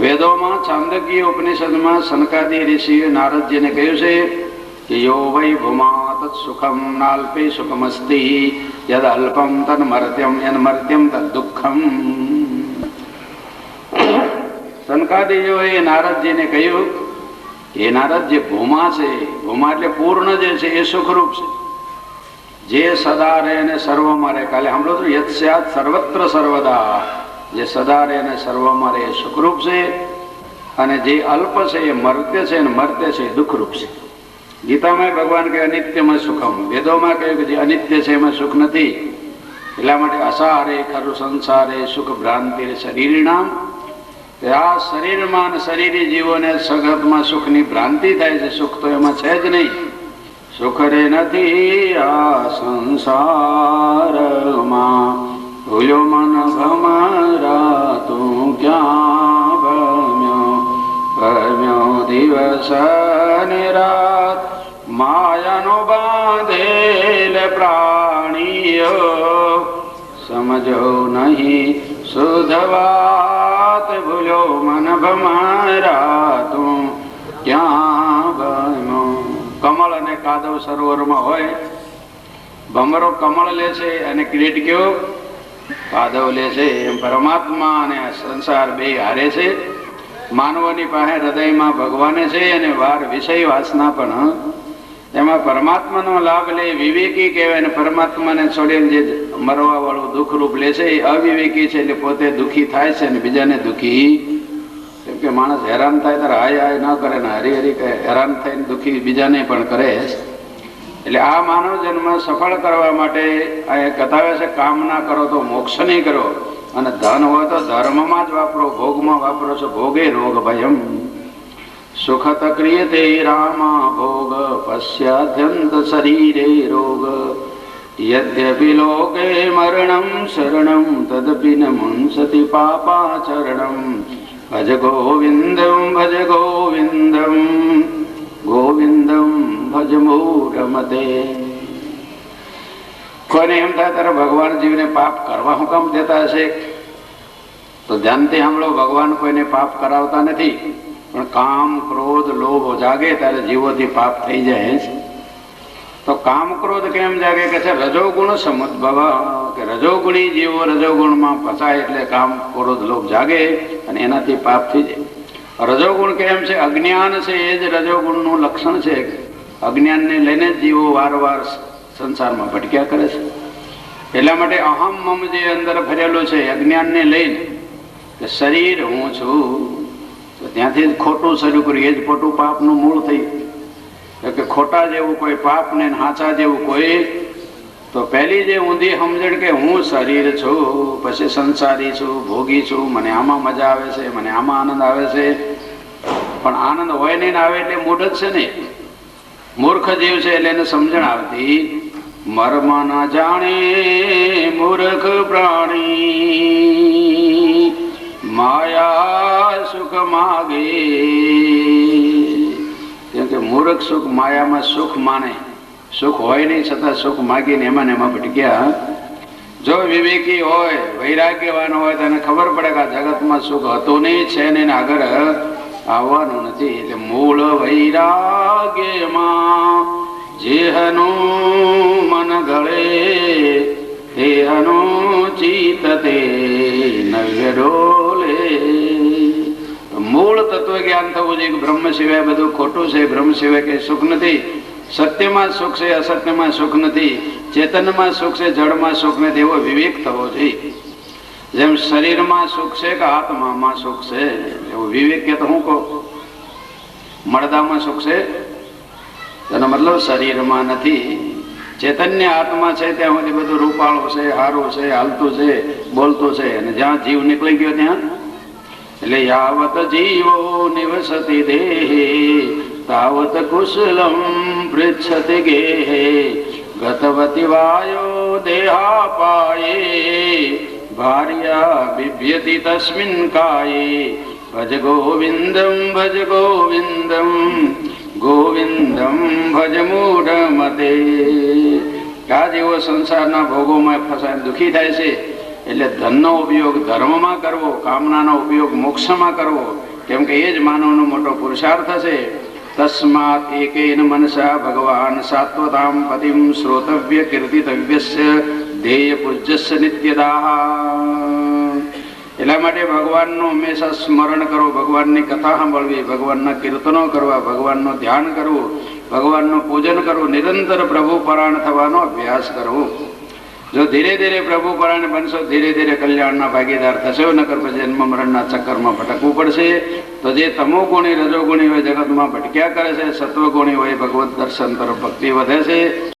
વેદોમાં ચાંદકીય ઉપનિષદમાં સનકાદી ઋષિએ નારદજીને કહ્યું છે કે યો વૈ ભૂમા તત્ સુખમ નાલ્પે સુખમસ્તિ, યદ અલ્પમ તન મર્ત્યમ યન મર્ત્યમ તદ દુઃખમ. સનકાદીઓએ નારદજીને કહ્યું કે નારદ જે ભૂમા છે. ભૂમા એટલે પૂર્ણ જે છે એ સુખરૂપ છે. જે સદા રહે ને સર્વમાં રહે. કાલે સાંભળો તો યત્સ્યાત સર્વત્ર સર્વદા. જે સદા રહે અને સર્વમાં રહે એ સુખરૂપ છે અને જે અલ્પ છે એ મર્ત્ય છે અને મર્ત્ય છે એ દુઃખરૂપ છે. ગીતામાં ભગવાન કે અનિત્યમાં સુખમ. વેદોમાં કહ્યું કે જે અનિત્ય છે એમાં સુખ નથી. એટલા માટે અસારે ખરું સંસારે સુખ ભ્રાંતિ શરીર નામ આ શરીરમાં અને શરીરી જીવોને સગતમાં સુખની ભ્રાંતિ થાય છે. સુખ તો એમાં છે જ નહીં. સુખ રે નથી આ સંસારમાં. ભૂલ્યો મન ભમરા તું ક્યાં ભમ્યો? ભમ્યો દિવસ ને માયાનો બાંધેલ પ્રાણીઓ. સમજો નહીં સુધવાત ભૂલ્યો મન ભમારા તું ક્યાં ભમ્યો? કમળ અને કાદવ સરોવરમાં હોય. ભમરો કમળ લે છે અને ક્રિએટ કયો કાદવ લે છે, એમ પરમાત્મા અને સંસાર બે હારે છે. માનવોની પાસે હૃદયમાં ભગવાને છે અને વાર વિષય વાસના પણ એમાં પરમાત્માનો લાભ લે, વિવેકી કહેવાય અને પરમાત્માને છોડીને જે મરવા વાળું દુઃખરૂપ લે છે, એ અવિવેકી છે એટલે પોતે દુઃખી થાય છે અને બીજાને દુઃખી. કેમ કે માણસ હેરાન થાય ત્યારે હાય હાય ન કરે ને હરી હરી કહે, હેરાન થઈને દુઃખી બીજાને પણ કરે. એટલે આ માનવ જન્મ સફળ કરવા માટે આ કથાવે છે કામ ના કરો તો મોક્ષ નહીં કરો. અને ધન હોય તો ધર્મમાં જ વાપરો, ભોગમાં વાપરો છો, ભોગે રોગ ભયમ. સુખ તક્રિય તે રામા ભોગ પશ્યાધ્યંત શરીરે રોગ. યદ્યપિ લોકે મરણમ શરણમ, તદપિ ન મુંસતિ પાપાચરણમ. ભજ ગોવિંદમ ભજ ગોવિંદમ. ગોવિંદમ ભજ મૂરમતે કોઈને એમ થાય ત્યારે ભગવાન જીવને પાપ કરવા હું કામ દેતા હશે? તો ધ્યાનથી સાંભળો, ભગવાન કોઈને પાપ કરાવતા નથી, પણ કામ, ક્રોધ, લોભ જાગે ત્યારે જીવોથી પાપ થઈ જાય તો કામ, ક્રોધ કેમ જાગે? કે છે, રજોગુણ સમુદ્ભવ કે રજોગુણી જીવો રજોગુણમાં ફસાય એટલે કામ, ક્રોધ, લોભ જાગે અને એનાથી પાપ થઈ જાય. રજોગુણ કેમ છે, અજ્ઞાન છે, એ જ રજોગુણનું લક્ષણ છે. અજ્ઞાનને લઈને જ જીવો વારવાર સંસારમાં ભટક્યા કરે છે. એટલા માટે અહમ મમ જે અંદર ભરેલો છે, અજ્ઞાનને લઈને, કે શરીર હું છું, તો ત્યાંથી જ ખોટું શરૂ કર્યું. એ જ ખોટું પાપનું મૂળ થયું કે ખોટા જેવું કોઈ પાપ ને હાચા જેવું કોઈ તો પહેલી જે ઊંધી સમજણ કે હું શરીર છું, પછી સંસારી છું, ભોગી છું, મને આમાં મજા આવે છે, મને આમાં આનંદ આવે છે. પણ આનંદ હોય નહીં આવે એટલે મૂઢ જ છે ને. મૂર્ખ જીવ છે એટલે એને સમજણ આવતી. મર્મ ન જાણે મૂર્ખ પ્રાણી. માયા સુખ માગે. કેમ કે મૂર્ખ સુખ માયામાં સુખ માને. સુખ હોય નહીં, છતાં સુખ માગીને એમાં એમાં ભટક્યા જો વિવેકી હોય, વૈરાગ્યવાન હોય તેને ખબર પડે કે આ જગતમાં સુખ હતું નહીં, છે ને આગળ આવવાનું નથી. એટલે મૂળ વૈરાગ્યમાં જેહનું મન ગળે તેહનું ચિત્ત તે નવ્ય ડોલે. મૂળ તત્વ જ્ઞાન થવું જોઈએ કે બ્રહ્મ સિવાય બધું ખોટું છે. બ્રહ્મ સિવાય કઈ સુખ નથી. સત્યમાં સુખ છે, અસત્યમાં સુખ નથી. ચેતનમાં સુખ છે, જળમાં સુખ નથી એવો વિવેક થવો જોઈએ. જેમ શરીરમાં સુખ છે કે આત્મામાં સુખ છે, એવો વિવેક કે તો હું કહું. મળદામાં સુખ છે? એનો મતલબ શરીરમાં નથી. ચેતન્ય આત્મા છે, ત્યાં સુધી બધું રૂપાળો છે, હારો છે, હાલતું છે, બોલતું છે, અને જ્યાં જીવ નીકળી ગયો ત્યાં? એટલે યાવત જીવો નિવસતી દેહે, તાવત કુશલમ પૃચ્છતિ ગેહે ગતવતી વાયો દેહાપાયે ભાર્યા बिभ्यति તસ્મિન કાયે ભજ ગોવિંદમ ભજ ગોવિંદમ ગોવિંદમ ભજ મૂઢમતે આ જેવો સંસારના ભોગોમાં ફસાય દુઃખી થાય છે, એટલે ધનનો ઉપયોગ ધર્મમાં કરવો, કામનાનો ઉપયોગ મોક્ષમાં કરવો, કેમ કે એ જ માનવનો મોટો પુરુષાર્થ છે તસ્માત એકેન મનસા ભગવાન સાત્વતામ પતિમ શ્રોતવ્ય કીર્તિતવ્યસ્ય ધ્યેય પૂજ્યસ્ય નિત્યદાહ એટલા માટે ભગવાનનું હંમેશા સ્મરણ કરો ભગવાનની કથા સાંભળવી ભગવાનના કીર્તનો કરવા ભગવાનનું ધ્યાન કરવું ભગવાનનું પૂજન કરવું નિરંતર પ્રભુ પરાયણ થવાનો અભ્યાસ કરવો જો ધીરે ધીરે પ્રભુ પરાયણ બનશો, ધીરે ધીરે કલ્યાણના ભાગીદાર થશો, નકર પછી જન્મ મરણના ચક્કરમાં ભટકવું પડશે. તો જે તમો ગુણી રજો ગુણી હોય જગતમાં ભટક્યા કરે છે સત્વ ગુણી હોય ભગવત દર્શન તરફ ભક્તિ વધે છે.